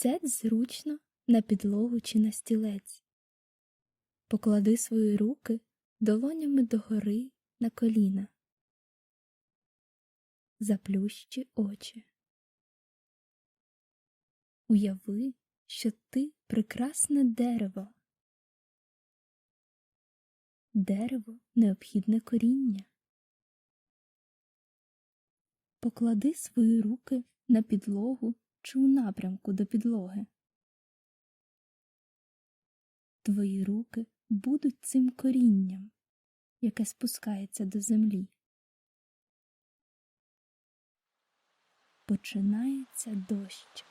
Сядь зручно на підлогу чи на стілець. Поклади свої руки долонями догори на коліна. Заплющи очі. Уяви, що ти прекрасне дерево. Дерево необхідне коріння. Поклади свої руки на підлогу чи у напрямку до підлоги. Твої руки будуть цим корінням, яке спускається до землі. Починається дощ.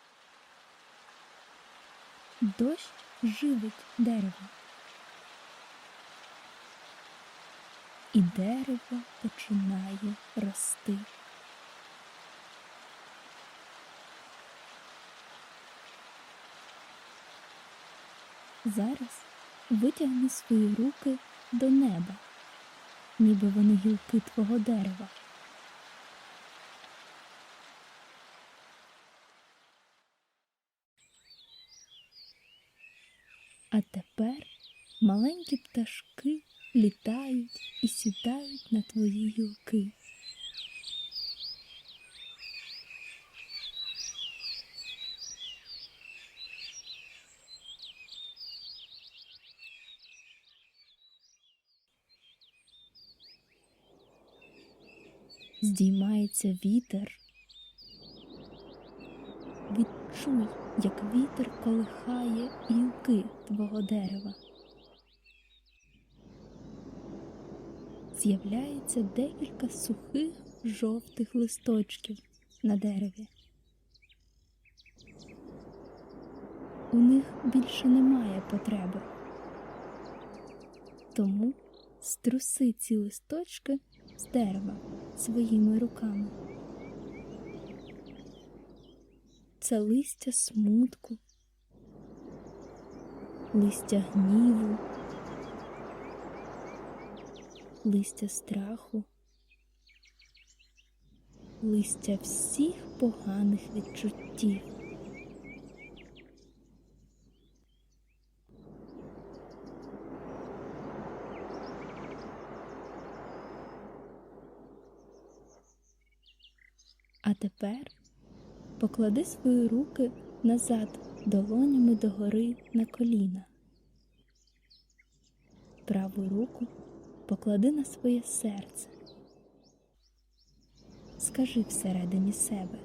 Дощ живить дерево. І дерево починає рости. Зараз витягни свої руки до неба, ніби вони гілки твого дерева. А тепер маленькі пташки літають і сідають на твої гілки. Здіймається вітер. Відчуй, як вітер колихає гілки твого дерева. З'являється декілька сухих жовтих листочків на дереві. У них більше немає потреби. Тому струси ці листочки з дерева своїми руками. Це листя смутку, листя гніву, листя страху, листя всіх поганих відчуттів. А тепер поклади свої руки назад долонями догори на коліна. Праву руку поклади на своє серце. Скажи всередині себе.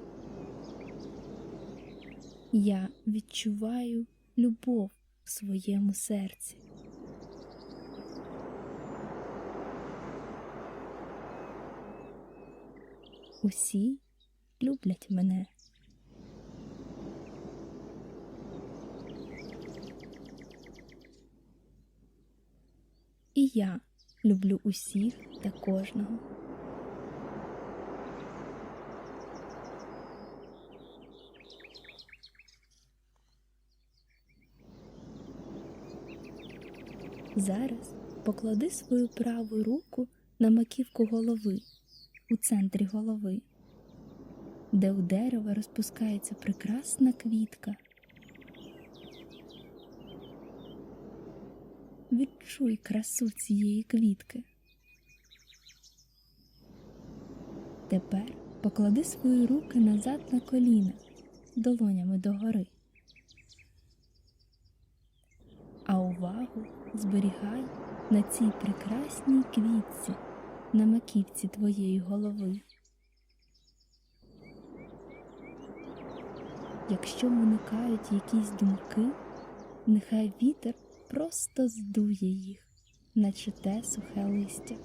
Я відчуваю любов в своєму серці. Усі люблять мене. І я люблю усіх та кожного. Зараз поклади свою праву руку на маківку голови у центрі голови, де у дерева розпускається прекрасна квітка. Відчуй красу цієї квітки. Тепер поклади свої руки назад на коліна, долонями догори. А увагу зберігай на цій прекрасній квітці на маківці твоєї голови. Якщо виникають якісь думки, нехай вітер просто здує їх, наче те сухе листя.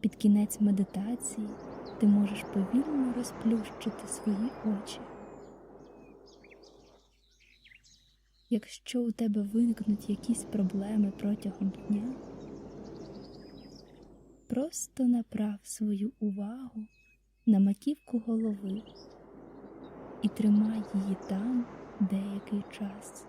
Під кінець медитації ти можеш повільно розплющити свої очі. Якщо у тебе виникнуть якісь проблеми протягом дня, просто направ свою увагу на маківку голови і тримай її там деякий час.